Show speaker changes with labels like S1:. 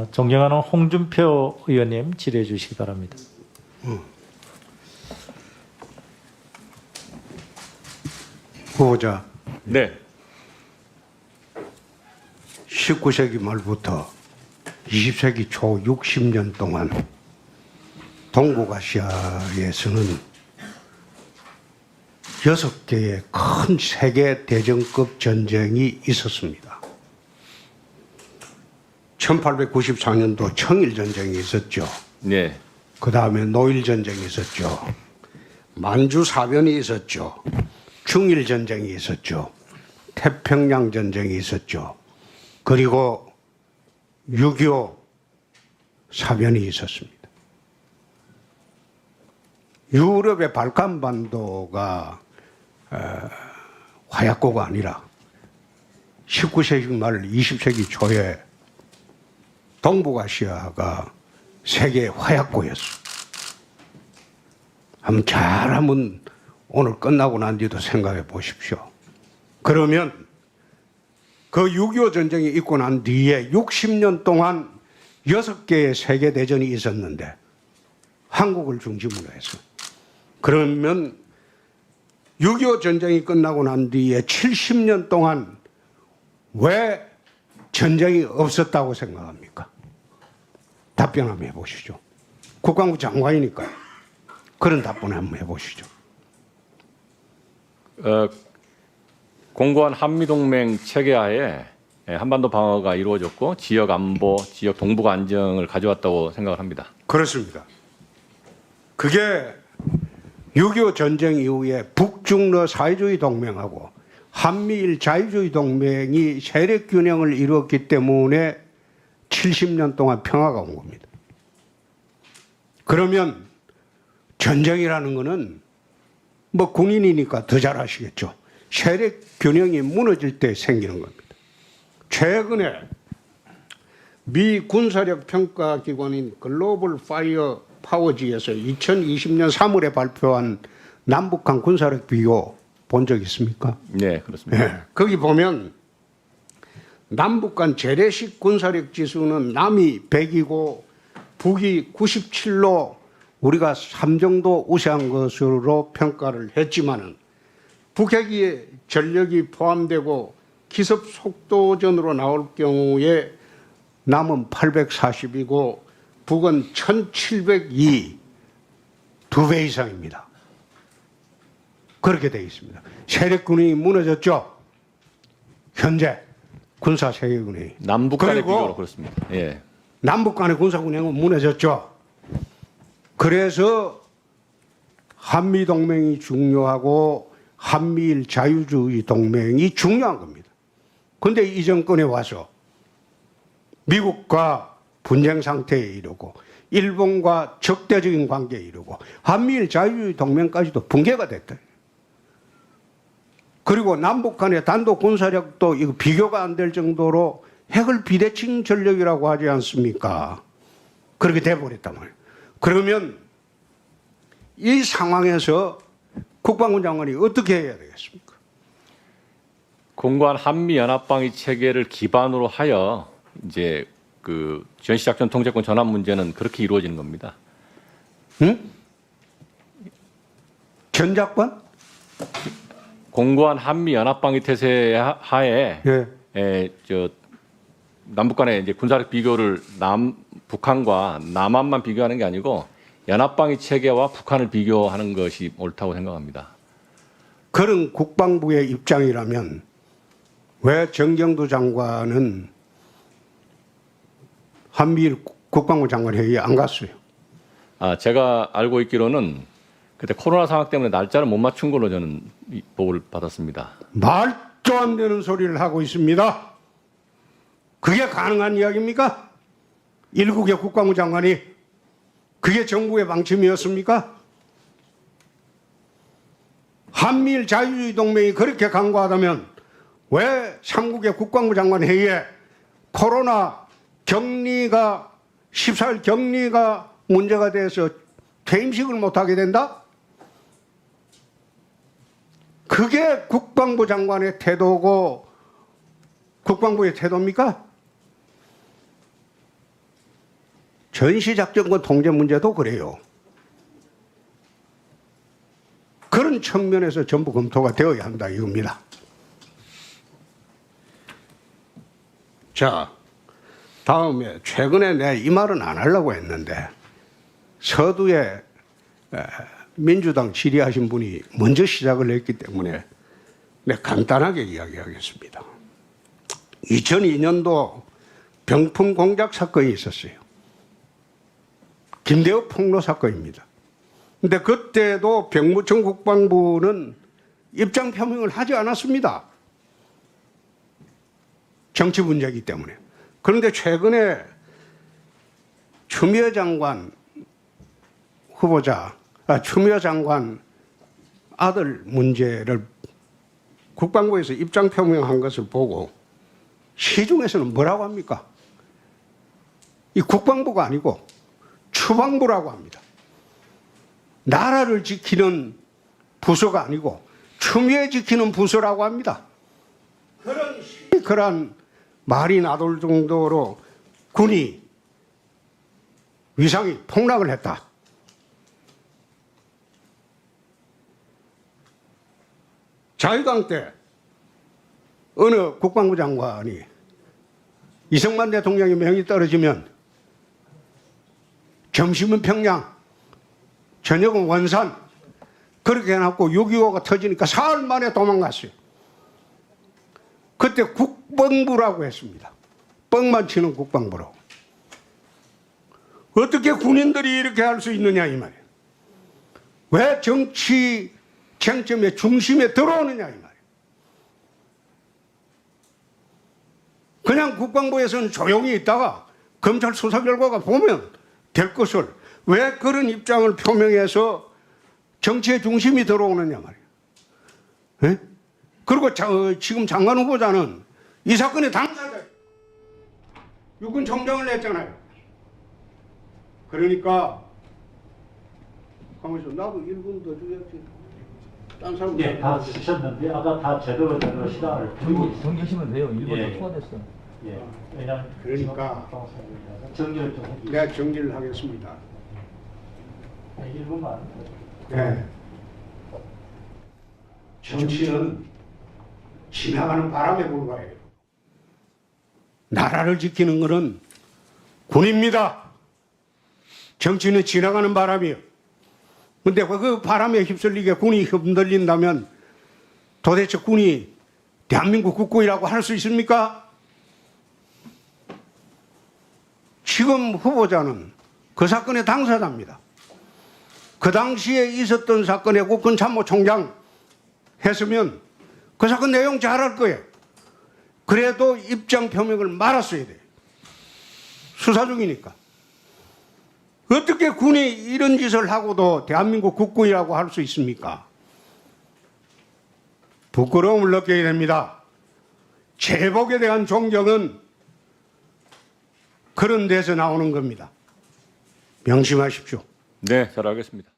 S1: 어, 존경하는 홍준표 의원님 질의해 주시기 바랍니다.
S2: 후보자
S3: 네.
S2: 19세기 말부터 20세기 초 60년 동안 동북아시아에서는 여섯 개의 큰 세계 대전급 전쟁이 있었습니다. 1894년도 청일 전쟁이 있었죠.
S3: 네.
S2: 그 다음에 노일 전쟁이 있었죠. 만주 사변이 있었죠. 중일 전쟁이 있었죠. 태평양 전쟁이 있었죠. 그리고 6.25 사변이 있었습니다. 유럽의 발칸 반도가 어, 화약고가 아니라 19세기 말 20세기 초에 동북아시아가 세계 화약고였어. 한번 잘하면 오늘 끝나고 난 뒤도 생각해 보십시오. 그러면 그 6.25 전쟁이 있고 난 뒤에 60년 동안 여섯 개의 세계 대전이 있었는데 한국을 중심으로 해서 그러면 6.25 전쟁이 끝나고 난 뒤에 70년 동안 왜 전쟁이 없었다고 생각합니까? 답변 한번 해보시죠. 국방부 장관이니까 그런 답변 한번 해보시죠.
S3: 어, 공고한 한미동맹 체계하에 예, 한반도 방어가 이루어졌고 지역 안보, 지역 동북 안정을 가져왔다고 생각을 합니다.
S2: 그렇습니다. 그게 6.25 전쟁 이후에 북중러 사회주의 동맹하고 한미일 자유주의 동맹이 세력 균형을 이루었기 때문에 70년 동안 평화가 온 겁니다. 그러면 전쟁이라는 거는 뭐 군인이니까 더 잘 아시겠죠. 세력 균형이 무너질 때 생기는 겁니다. 최근에 미 군사력 평가 기관인 글로벌 파이어 파워지에서 2020년 3월에 발표한 남북한 군사력 비교 본 적 있습니까?
S3: 네, 그렇습니다.
S2: 예. 거기 보면 남북 간 재래식 군사력 지수는 남이 100이고 북이 97로 우리가 3 정도 우세한 것으로 평가를 했지만은 북핵이 전력이 포함되고 기습 속도전으로 나올 경우에 남은 840이고 북은 1702, 두 배 이상입니다. 그렇게 되어 있습니다. 세력군이 무너졌죠. 현재 군사 세력군이
S3: 남북 간의 비교로 그렇습니다. 예.
S2: 남북 간의 군사 군행은 무너졌죠. 그래서 한미 동맹이 중요하고 한미일 자유주의 동맹이 중요한 겁니다. 근데 이 정권에 와서 미국과 분쟁 상태에 이르고 일본과 적대적인 관계에 이르고 한미일 자유주의 동맹까지도 붕괴가 됐다. 그리고 남북 간의 단독 군사력도 이거 비교가 안 될 정도로 핵을 비대칭 전력이라고 하지 않습니까? 그렇게 돼버렸단 말이에요. 그러면 이 상황에서 국방부 장관이 어떻게 해야 되겠습니까?
S3: 공고한 한미 연합방위 체계를 기반으로 하여 이제 그 전시작전 통제권 전환 문제는 그렇게 이루어지는 겁니다.
S2: 응? 전작권?
S3: 공고한 한미 연합방위 태세 하- 하에
S2: 예.
S3: 에, 저 남북 간의 이제 군사력 비교를 남 북한과 남한만 비교하는 게 아니고 연합방위 체계와 북한을 비교하는 것이 옳다고 생각합니다.
S2: 그런 국방부의 입장이라면 왜 정경두 장관은 한미일 국방부 장관 회의에 안 갔어요?
S3: 아, 제가 알고 있기로는 그때 코로나 상황 때문에 날짜를 못 맞춘 걸로 저는 이 보고를 받았습니다.
S2: 말도 안 되는 소리를 하고 있습니다. 그게 가능한 이야기입니까? 일국의 국방부 장관이 그게 정부의 방침이었습니까? 한미일 자유주의 동맹이 그렇게 강구하다면 왜 삼국의 국방부 장관 회의에 코로나 격리가 14일 격리가 문제가 돼서 퇴임식을 못하게 된다? 그게 국방부 장관의 태도고 국방부의 태도입니까? 전시작전권 통제 문제도 그래요. 그런 측면에서 전부 검토가 되어야 한다 이겁니다. 자, 다음에 최근에 내 이 말은 안 하려고 했는데 서두에 에, 민주당 질의하신 분이 먼저 시작을 했기 때문에 네, 간단하게 이야기하겠습니다. 2002년도 병풍 공작 사건이 있었어요. 김대호 폭로 사건입니다. 근데 그때도 병무청 국방부는 입장 표명을 하지 않았습니다. 정치 문제이기 때문에. 그런데 최근에 추미애 장관 후보자, 아, 추미애 장관 아들 문제를 국방부에서 입장 표명한 것을 보고 시중에서는 뭐라고 합니까? 이 국방부가 아니고 추방부라고 합니다. 나라를 지키는 부서가 아니고 추미애 지키는 부서라고 합니다. 그런 시- 그런 말이 나돌 정도로 군이 위상이 폭락을 했다. 자유당 때 어느 국방부 장관이 이승만 대통령의 명이 떨어지면 점심은 평양, 저녁은 원산 그렇게 해놓고 6.25가 터지니까 사흘 만에 도망갔어요. 그때 국방부라고 했습니다. 뻥만 치는 국방부라고. 어떻게 군인들이 이렇게 할 수 있느냐 이 말이에요. 왜 정치 쟁점의 중심에 들어오느냐 이 말이에요. 그냥 국방부에서는 조용히 있다가 검찰 수사 결과가 보면 될 것을 왜 그런 입장을 표명해서 정치의 중심이 들어오느냐 말이에요. 예? 그리고 자, 어, 지금 장관 후보자는 이 사건의 당사자 육군 총장을 냈잖아요. 그러니까 가만있어 나도 1분 더 줘야지. 딴 사람
S1: 예, 다 쓰셨는데 아까 다 제대로 제대로 시간을.
S4: 정리하시면 돼요. 일본
S1: 예.
S4: 도 초과됐어.
S1: 예, 왜냐하면
S2: 그러니까
S1: 정리를 좀 해주세요.
S2: 내가 정리를 하겠습니다.
S1: 네, 1분만.
S2: 네. 정치는 지나가는 바람에 불과해요. 나라를 지키는 것은 군입니다. 정치는 지나가는 바람이에요. 근데 그 바람에 휩쓸리게 군이 흔들린다면 도대체 군이 대한민국 국군이라고 할 수 있습니까? 지금 후보자는 그 사건의 당사자입니다. 그 당시에 있었던 사건의 국군 참모총장 했으면 그 사건 내용 잘 알 거예요. 그래도 입장 표명을 말았어야 돼요. 수사 중이니까. 어떻게 군이 이런 짓을 하고도 대한민국 국군이라고 할 수 있습니까? 부끄러움을 느끼게 됩니다. 제복에 대한 존경은 그런 데서 나오는 겁니다. 명심하십시오.
S3: 네, 잘 알겠습니다.